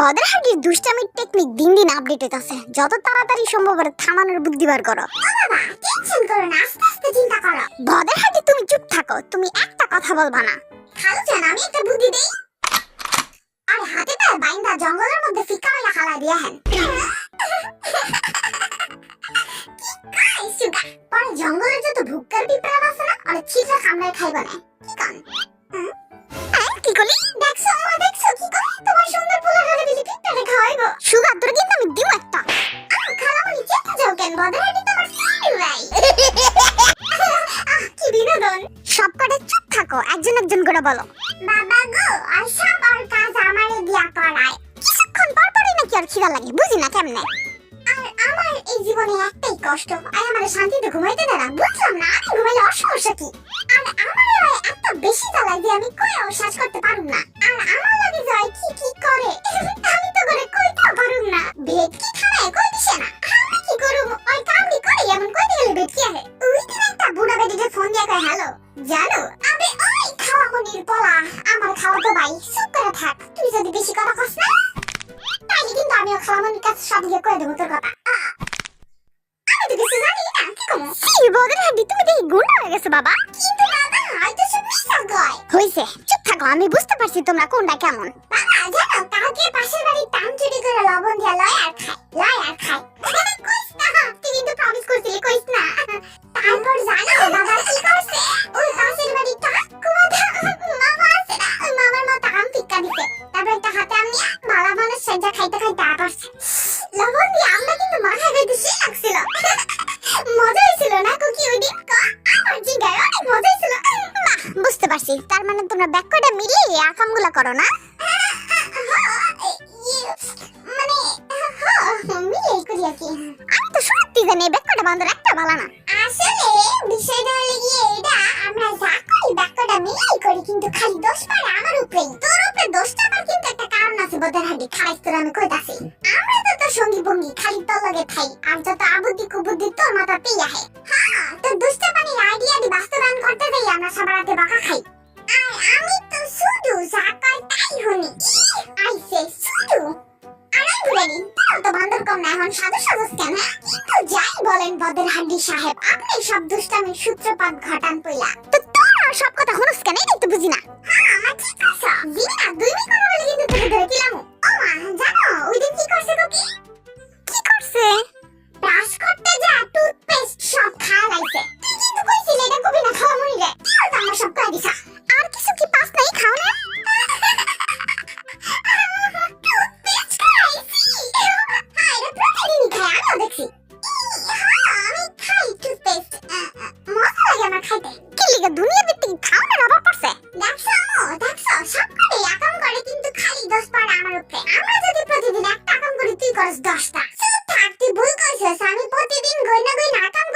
ভদ্রহাটির দুষ্টামির technique দিন দিন update হইতাছে। যত তাড়াতাড়ি সম্ভব থামানোর বুদ্ধি বার করো। টেনশন করো না আস্তে আস্তে চিন্তা করো। ভদ্রহাটি তুমি চুপ থাকো তুমি একটা কথা বলবা না। খালু জান আমি একটা বুদ্ধি দেই। আর হাতে পায়ে বাইন্দা জঙ্গলের মধ্যে ফিকা মাইলা খালা দিয়া হেন। পরে জঙ্গলে যত ভুক্কার পিঁপড়া আছে না আর ছিটরা কামড়ায় খাইবা না। কি কান? কি করলি? দেখছ দেখছ কি করে তোমার সুন্দর কি বিনোদন সব কটা চুপ থাকো একজন একজন করে বলো। বাবা গো আর সব আর কাজ আমারে দিয়া করায় কিছুক্ষণ পর পরই নাকি আর খিদা লাগে বুঝি না কেমনে? আর আমার এই জীবনে একটাই কষ্ট আর আমার শান্তিতে ঘুমাইতে দেয় না। বুঝলাম না আমি ঘুমাইলে অসমস্যা কি? আর আমার এত বেশি জ্বালায় যে আমি কয়েও শ্বাস করতে পারুম না? আর আমার লাগে যায় কি কি করে? আমি তো করে কইতে পারুম না। ভেদ আবে, ওই খাওয়া মনির পলা। আমার খাওয়া তো ভাই, চুপ করে থাক। তুই যদি বেশি কথা কস না, তাইলে কিন্তু আমিও খালামণির কাছে সব গিয়ে কয়ে দেবো তোর কথা। আমি তো কিছু জানি না, কি করব? কি ভদ্রহাটি তুমি দেখি গুন্ডা হয়ে গেছে, বাবা। কিন্তু বাবা হয়তো সে বিশ্বাস গয় হইছে, চুপ থাকো, আমি বুঝতে পারছি তোমরা কোনটা কেমন। বাবা, জানো কালকে পাশের বাড়ির টান চুরি করে লবণ দিয়ে লয় আর খায়। লয় তার মানে তোমরা ব্যাক কটা মিলিয়ে এই আকামগুলা করো না? মানে মিলে করি আর কি। আমি তো সত্যি জানি ব্যাক কটা বান্ধব একটা ভালো না। আসলে বিষয়টা হলো গিয়ে এটা আমরা যা করি বাক্যটা মিলেই করি কিন্তু খালি দোষ পারে আমার উপরেই। তোর উপরে দোষটা আমার কিন্তু একটা কারণ আছে বোধের হাড্ডি। খারাই তোর আমি কইতাছি। আমরা তো তোর সঙ্গী ভঙ্গি খালি তোর লগে থাই আর যত আবুদ্ধি কুবুদ্ধি তোর মাথাতেই আহে। হ্যাঁ তোর দুষ্ট পানির আইডিয়া দি বাস্তবায়ন করতে যাই আমরা সবার হাতে বকা খাই। আর আমি তো শুধু যা কয় তাই আইসে শুধু। আরে বুড়ানি তাও তো বান্দর কম না, এখন সাধু সাজস কেন? কিন্তু যাই বলেন বদের হাড্ডি সাহেব, আপনি সব দুষ্টামির সূত্রপাত ঘটান পইলা তো তোরা সব কথা হনুস কেন? এটাই তো বুঝি না। হ্যাঁ ঠিক আছে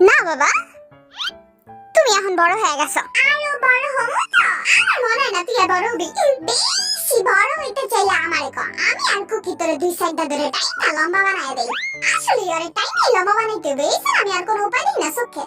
না, বাবা। তুমি এখন বড় হয়ে গেছো। আরও বড় হব তো? আমার মনে হয় না তুই আর বড় হবি। বেশি বড় হইতে চাইলে আমারে কো আমি আর কুকি তোরে দুই সাইডটা ধরে টাইনা লম্বা বানায় দেই। আসলে ওরে টাইনাই লম্বা বানাইতে এছাড়া আমি আর কোনো উপায় নেই না, চোখে।